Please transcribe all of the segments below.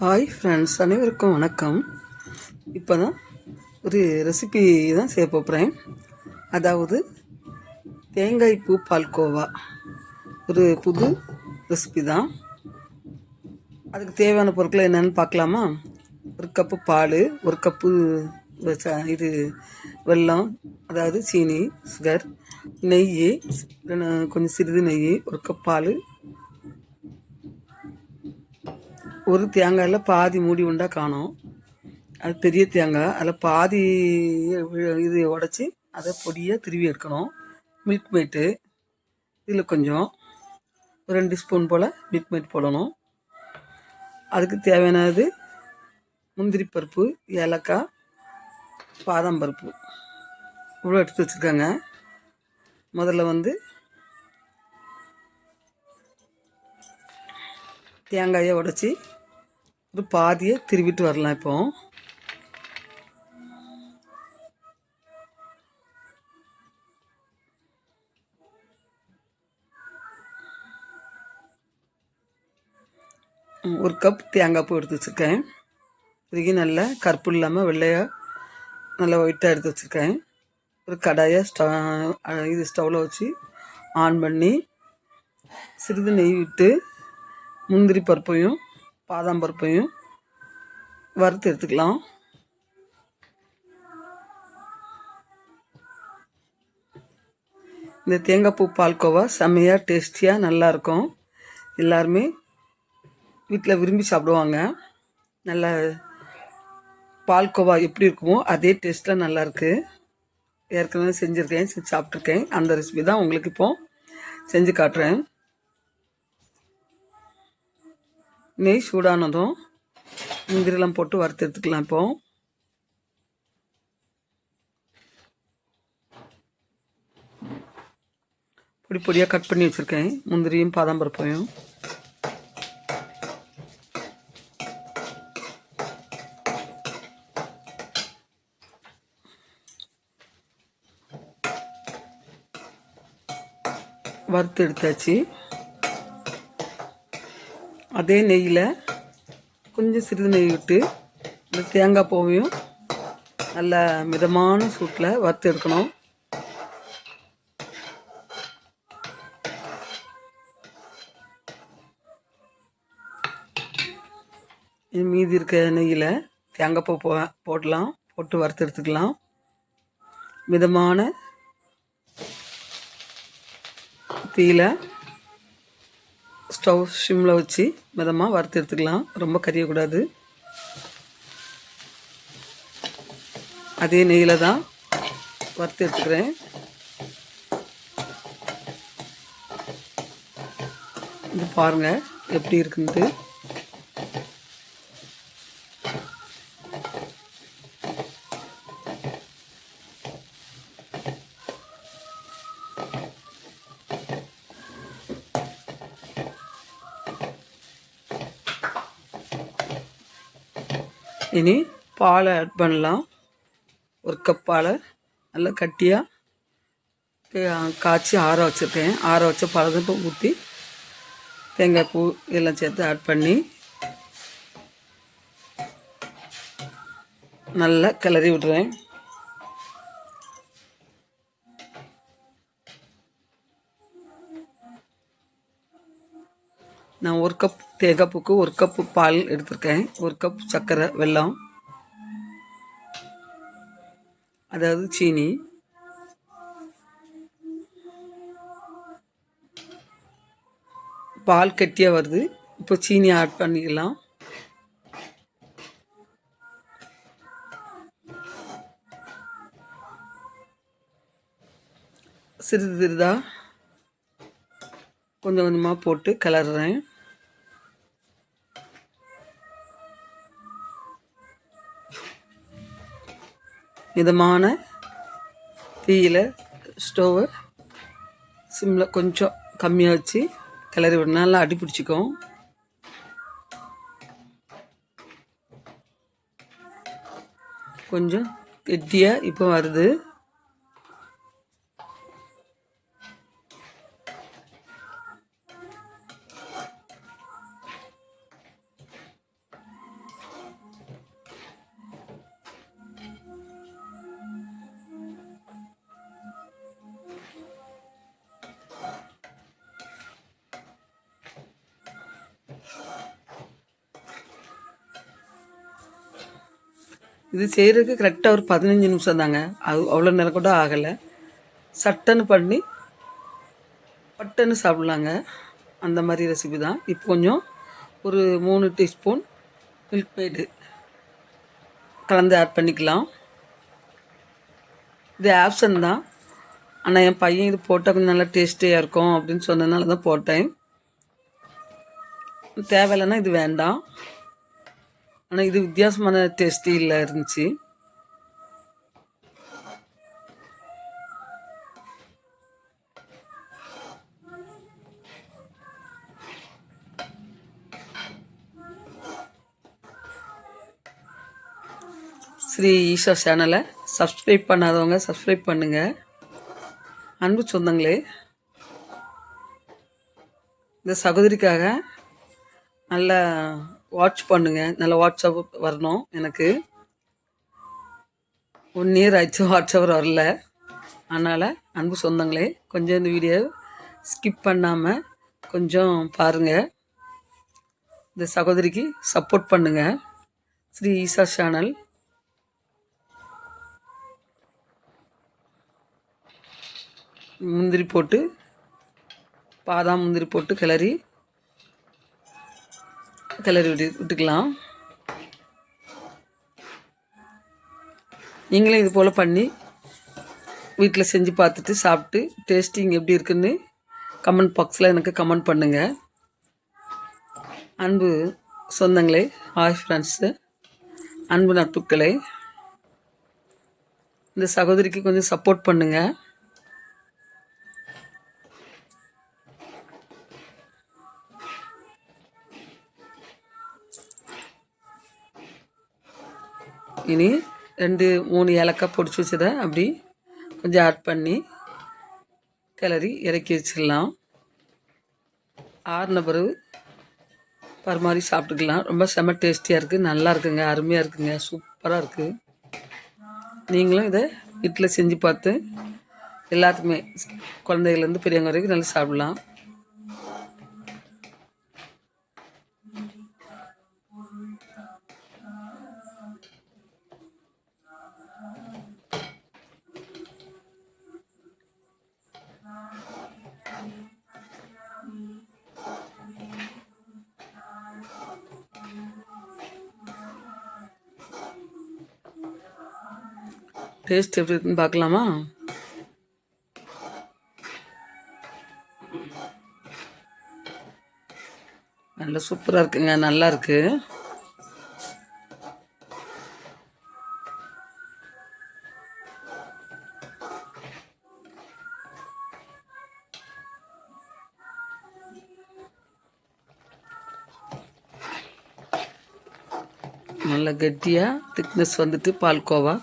Hi friends அனைவருக்கும் வணக்கம். இப்போ தான் ஒரு ரெசிபி தான் செய்ய போகிறேன் அதாவது தேங்காய் பூ பால்கோவா. ஒரு புது ரெசிபி தான். அதுக்கு தேவையான பொருட்கள் என்னென்னு பார்க்கலாமா? ஒரு கப்பு பால் ஒரு கப்பு ச- இது வெல்லம் அதாவது சீனி சுகர் நெய் கொஞ்சம் சிறிது நெய் ஒரு கப் பால் ஒரு தேங்காயில் பாதி மூடி உண்டா காணும். அது பெரிய தேங்காய். அதில் பாதி இது உடச்சி அதை பொடியாக திருவி எடுக்கணும். மில்க் மேட்டு இதில் கொஞ்சம் ஒரு ரெண்டு ஸ்பூன் போல் மில்க் மேட் போடணும். அதுக்கு தேவையானது முந்திரி பருப்பு ஏலக்காய் பாதாம் பருப்பு. இவ்வளோ எடுத்து வச்சுருக்காங்க. முதல்ல வந்து தேங்காயை உடச்சி ஒரு பாதியை திருவிட்டு வரலாம் இப்போ. ஒரு கப் தேங்காய் பூ எடுத்து வச்சுருக்கேன். இதுக்கு நல்லா கருப்பு இல்லாமல் வெள்ளையாக நல்லா ஒயிட்டாக எடுத்து வச்சுருக்கேன். ஒரு கடாயை ஸ்டவ் இது ஸ்டவ்வில் வச்சு ஆன் பண்ணி சிறிது நெய் விட்டு முந்திரி பருப்பையும் பாதாம் பருப்பையும் வறுத்து எடுத்துக்கலாம். இந்த தேங்காய் பூ பால்கோவா செம்மையாக டேஸ்டியாக நல்லாயிருக்கும் எல்லாருமே வீட்டில் விரும்பி சாப்பிடுவாங்க. நல்ல பால்கோவா எப்படி இருக்குமோ அதே டேஸ்ட்டில் நல்லாயிருக்கு ஏற்கனவே செஞ்சுருக்கேன் செஞ்சு சாப்பிட்ருக்கேன் அந்த ரெசிபி தான் உங்களுக்கு இப்போ செஞ்சு காட்டுறேன். நெய் சூடானதும் முந்திரிலாம் போட்டு வறுத்து எடுத்துக்கலாம் இப்போ. பொடி பொடியாக கட் பண்ணி வச்சுருக்கேன். முந்திரியும் பாதாம் பருப்பையும். வறுத்து எடுத்தாச்சு. அதே நெய்யில் கொஞ்சம் சிறிது நெய் விட்டு இந்த தேங்காய் பூவையும் நல்ல மிதமான சூட்டில் வறுத்து எடுக்கணும். மீதி இருக்க நெய்யில் தேங்காய் பூ போ போடலாம் போட்டு வறுத்து எடுத்துக்கலாம். மிதமான தீயில ஸ்டவ் சிம்மில் வச்சு மிதமாக வறுத்து எடுத்துக்கலாம். ரொம்ப கரியக்கூடாது. அதே நெய்யில் தான் வறுத்து எடுத்துக்கிறேன். இது பாருங்கள் எப்படி இருக்குன்ட்டு. இனி பாலை ஆட் பண்ணலாம். ஒரு கப் பாலை நல்லா கட்டியாக காய்ச்சி ஆற வச்சுருக்கேன். ஆற வச்ச பழத்தை ஊற்றி தேங்காய் பூ இதெல்லாம் சேர்த்து ஆட் பண்ணி நல்லா கிளறி விட்றேன் நான் ஒரு கப் தேகப்புக்கு ஒரு கப்பு பால் எடுத்திருக்கேன். ஒரு கப் சர்க்கரை வெல்லம் அதாவது சீனி பால் கட்டியாக வருது. இப்போ சீனி ஆட் பண்ணிக்கலாம். சிறிது சிறிதாக கொஞ்சம் கொஞ்சமாக போட்டு கிளறுறேன். மிதமான தீயில் ஸ்டோவை சிம்மில் கொஞ்சம் கம்மியாக வச்சு கிளறி விடணும். நல்லா அடி பிடிச்சிக்கும். கொஞ்சம் கெட்டியாக இப்போ வருது. இது செய்கிறதுக்கு கரெக்டாக ஒரு பதினஞ்சு நிமிஷம் தாங்க. அது அவ்வளோ நேரம் கூட ஆகலை. சட்டன்னு பண்ணி பட்டன்னு சாப்பிட்லாங்க. அந்த மாதிரி ரெசிபி தான். இப்போ கொஞ்சம் ஒரு மூணு டீஸ்பூன் மில்க் மேடு கலந்து ஆட் பண்ணிக்கலாம். இது ஆப்ஷன் தான். ஆனால் என் பையன் இது போட்டால் கொஞ்சம் நல்லா டேஸ்டியாக இருக்கும் அப்படின்னு சொன்னதுனால தான் போட்டேன். தேவையில்லைன்னா இது வேண்டாம். ஆனால் இது வித்தியாசமான டேஸ்டி இல்லை இருந்துச்சு. ஸ்ரீ ஈஷா சேனலை சப்ஸ்கிரைப் பண்ணாதவங்க சப்ஸ்கிரைப் பண்ணுங்கள் அன்பு சொந்தங்களே இந்த சகோதரிக்காக நல்லா வாட்ச் பண்ணுங்க. நல்லா வாட்ஸ்அப் வரணும் எனக்கு. ஒன் இயர் ஆயிடுச்சு வாட்ஸ்அப் வரல. அதனால் அன்பு சொந்தங்களே கொஞ்சம் இந்த வீடியோ ஸ்கிப் பண்ணாமல் கொஞ்சம் பாருங்கள் இந்த சகோதரிக்கு சப்போர்ட் பண்ணுங்கள் ஸ்ரீ ஈசா சேனல் முந்திரி போட்டு பாதாம் முந்திரி போட்டு கிளறி கிளறி விட்டு விட்டுக்கலாம். நீங்களும் இது போல் பண்ணி வீட்டில் செஞ்சு பார்த்துட்டு சாப்பிட்டு டேஸ்டிங் எப்படி இருக்குன்னு கமெண்ட் பாக்ஸில் எனக்கு கமெண்ட் பண்ணுங்கள் அன்பு சொந்தங்களே ஹாய் ஃப்ரெண்ட்ஸு அன்பு நட்புக்களே இந்த சகோதரிக்கு கொஞ்சம் சப்போர்ட் பண்ணுங்கள் இனி ரெண்டு மூணு ஏலக்காய் பொடிச்சு வச்சதை அப்படி கொஞ்சம் ஆட் பண்ணி கிளறி இறக்கி வச்சிடலாம். ஆறுன பிறகு பரிமாறி சாப்பிட்டுக்கலாம். ரொம்ப செம்ம டேஸ்டியாக இருக்குது நல்லா இருக்குங்க. அருமையாக இருக்குங்க. சூப்பராக இருக்குது நீங்களும் இதை வீட்டில் செஞ்சு பார்த்து எல்லாத்துக்குமே குழந்தைகள்லேருந்து பெரியவங்க வரைக்கும் நல்லா சாப்பிட்லாம். டேஸ்ட் எப்படி இருக்குன்னு பார்க்கலாமா? நல்லா சூப்பராக இருக்குங்க நல்லா இருக்கு. நல்லா கெட்டியாக திக்னஸ் வந்துட்டு பால்கோவா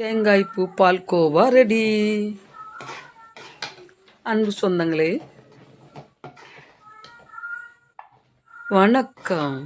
தேங்காய் பூ பால்கோவா ரெடி அன்பு சொந்தங்களே வணக்கம்.